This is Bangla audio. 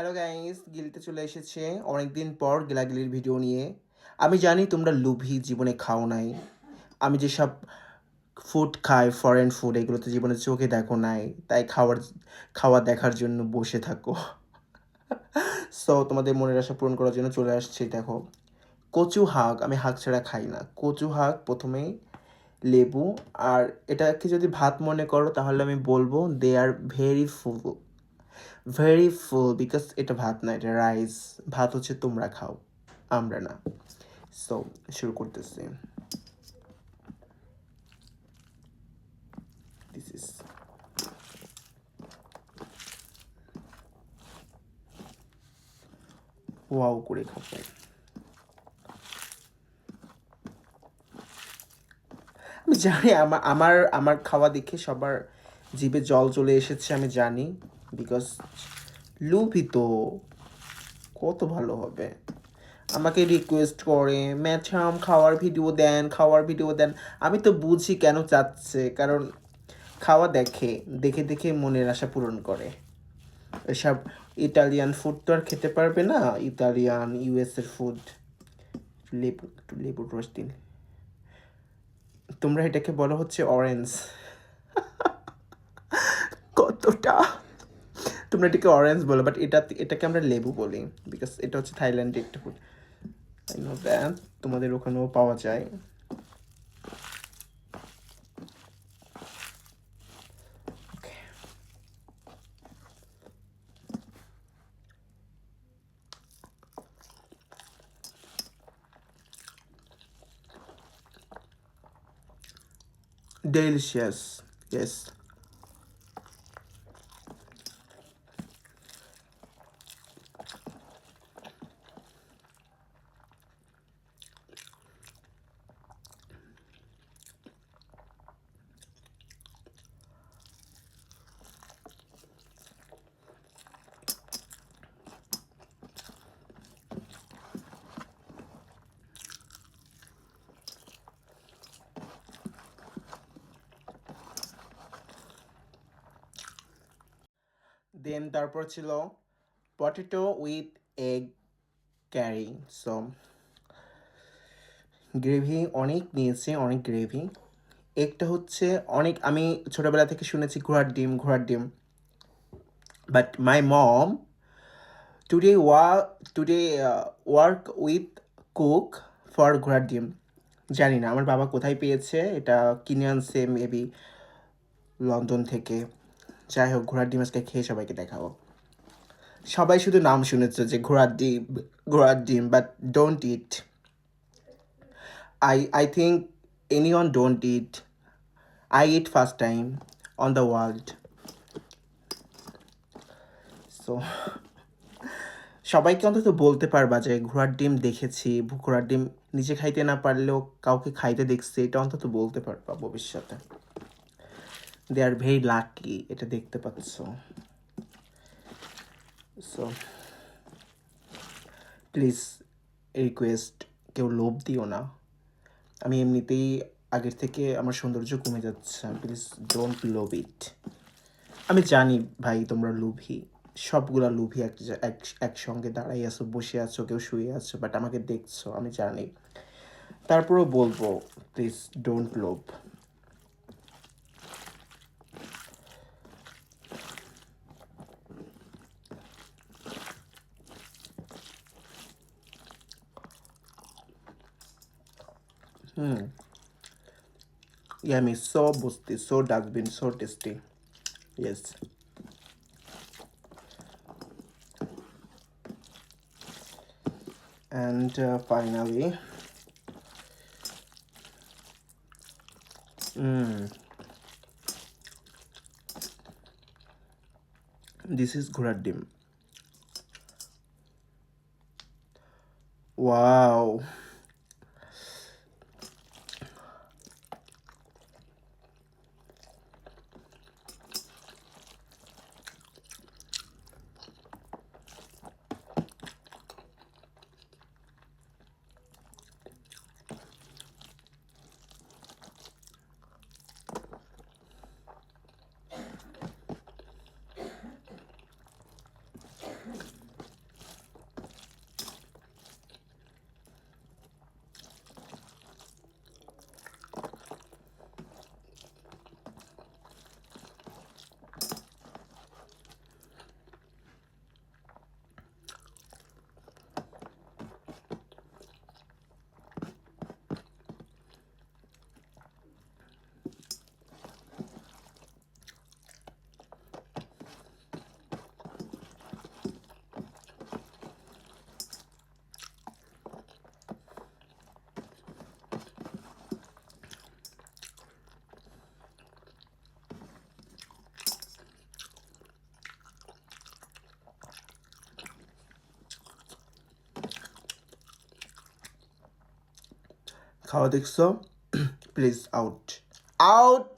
হ্যালো গাইস গিলতে চলে এসেছে অনেকদিন পর গিলাগিলির ভিডিও নিয়ে। আমি জানি তোমরা লুভি, জীবনে খাও নাই। আমি যেসব ফুড খাই ফরেন ফুড এগুলো তো জীবনে চোখে দেখো নাই। তাই খাওয়ার, খাওয়া দেখার জন্য বসে থাকো। সো তোমাদের মনের আশা পূরণ করার জন্য চলে আসছি, দেখো। কচু শাক আমি শাক ছাড়া খাই না। কচু শাক প্রথমেই লেবু, আর এটাকে যদি ভাত মনে করো, তাহলে আমি বলব they are very full very full because এটা ভাত না, এটা রাইস ভাত হচ্ছে তোমরা খাও, আমরা না। সো শুরু করতেছি। ওয়াও করে খাব। আমি জানি আমার আমার আমার খাওয়া দেখে সবার জিভে জল চলে এসেছে, আমি জানি। বিকজ লুভি তো কত ভালো হবে। আমাকে রিকোয়েস্ট করে ম্যাচাম খাওয়ার ভিডিও দেন, খাওয়ার ভিডিও দেন। আমি তো বুঝি কেন চাচ্ছে, কারণ খাওয়া দেখে দেখে দেখে মনের আশা পূরণ করে। এসব ইটালিয়ান ফুড তো আর খেতে পারবে না ইতালিয়ান ইউএসের ফুড লেবু লেবুর রস দিন। তোমরা এটাকে বলো হচ্ছে অরেঞ্জ কতটা তোমরা এটাকে অরেঞ্জ বলো বাট এটা এটাকে আমরা লেবু বলি বিকজ এটা হচ্ছে থাইল্যান্ডে একটা ফুড আই নো দ্যাট তোমাদের ওখানেও পাওয়া যায়. Delicious. Yes. দেন তারপর ছিল potato with egg curry so gravy অনেক নিয়েছে, অনেক গ্রেভি এগটা হচ্ছে অনেক, আমি ছোটোবেলা থেকে শুনেছি ঘোড়ার ডিম ঘোড়ার ডিম। বাট মাই মম টুডে ওয়া today work with cook for ঘোড়ার ডিম। জানি না, আমার বাবা কোথায় পেয়েছে, এটা কিনে আনছে মেবি লন্ডন থেকে। যাই হোক, ঘোড়ার ডিম আজকে খেয়ে সবাইকে দেখাবো। সবাই শুধু নাম শুনেছে যে ঘোড়ার ডিম ঘোড়ার ডিম but don't eat I I think anyone don't eat I eat first time on the world so সবাইকে অন্তত বলতে পারবা যে ঘোড়ার ডিম দেখেছি, ঘোড়ার ডিম নিজে খাইতে না পারলেও কাউকে খাইতে দেখছি, এটা অন্তত বলতে পারবা ভবিষ্যতে। দে আর ভেরি লাকি এটা দেখতে পাচ্ছ। সো প্লিজ রিকোয়েস্ট কেউ লোভ দিও না। আমি এমনিতেই আগের থেকে আমার সৌন্দর্য কমে যাচ্ছে প্লিজ ডোন্ট লোভ ইট আমি জানি ভাই তোমরা লুভি, সবগুলা লুভি এক একসঙ্গে দাঁড়াই আছো, বসে আছো, কেউ শুয়ে আছো বাট আমাকে দেখছ, আমি জানি। তারপরেও বলব প্লিজ ডোন্ট লোভ Hmm. Yummy, so busty, so has been so tasty. Yes. And uh, finally, mm. this is Guradim. Wow. খাওয়া দেখছ প্লিজ আউট আউট